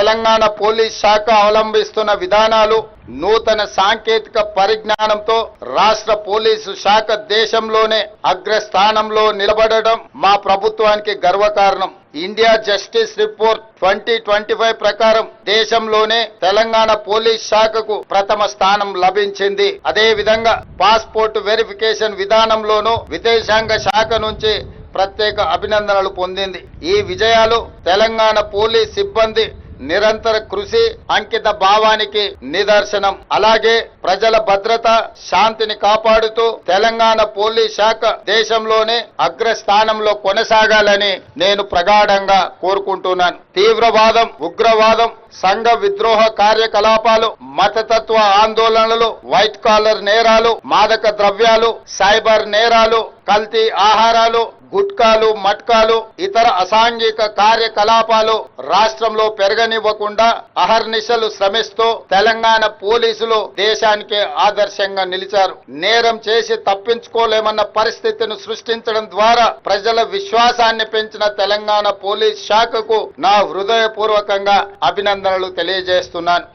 Telangana police శాఖ అవలంబిస్తున్న విధానాలు నూతన సాంకేతిక పరిజ్ఞానంతో రాష్ట్ర పోలీసు శాఖ దేశంలోనే అగ్రస్థానంలో నిలబడడం మా ప్రభుత్వానికి గర్వకారణం. India justice report twenty twenty five ప్రకారం దేశంలోనే తెలంగాణ పోలీస్ శాఖకు ప్రథమ స్థానం లభించింది. అదే విధంగా పాస్పోర్ట్ వెరిఫికేషన్ విధానంలోనూ విదేశాంగ శాఖ నుంచి ప్రత్యేక అభినందనలు పొందింది. ఈ విజయాలు తెలంగాణ పోలీస్ సిబ్బంది నిరంతర కృషి అంకిత భావానికి నిదర్శనం. అలాగే ప్రజల భద్రత శాంతిని కాపాడుతూ తెలంగాణ పోలీస్ శాఖ దేశంలోనే అగ్రస్థానంలో కొనసాగాలని నేను ప్రగాఢంగా కోరుకుంటున్నాను. తీవ్రవాదం ఉగ్రవాదం సంఘ విద్రోహ కార్యకలాపాలు మతతత్వ ఆందోళనలు వైట్ కాలర్ నేరాలు మాదక ద్రవ్యాలు సైబర్ నేరాలు కల్తీ ఆహారాలు గుట్కాలు మట్కాలు ఇతర అసాంఘిక కార్యకలాపాలు రాష్ట్రంలో పెరగనివ్వకుండా అహర్నిశలు శ్రమిస్తూ తెలంగాణ పోలీసులు దేశానికే ఆదర్శంగా నిలిచారు. నేరం చేసి తప్పించుకోలేమన్న పరిస్థితిని సృష్టించడం ద్వారా ప్రజల విశ్వాసాన్ని పెంచిన తెలంగాణ పోలీస్ శాఖకు నా హృదయపూర్వకంగా అభినందనలు తెలియజేస్తున్నాను.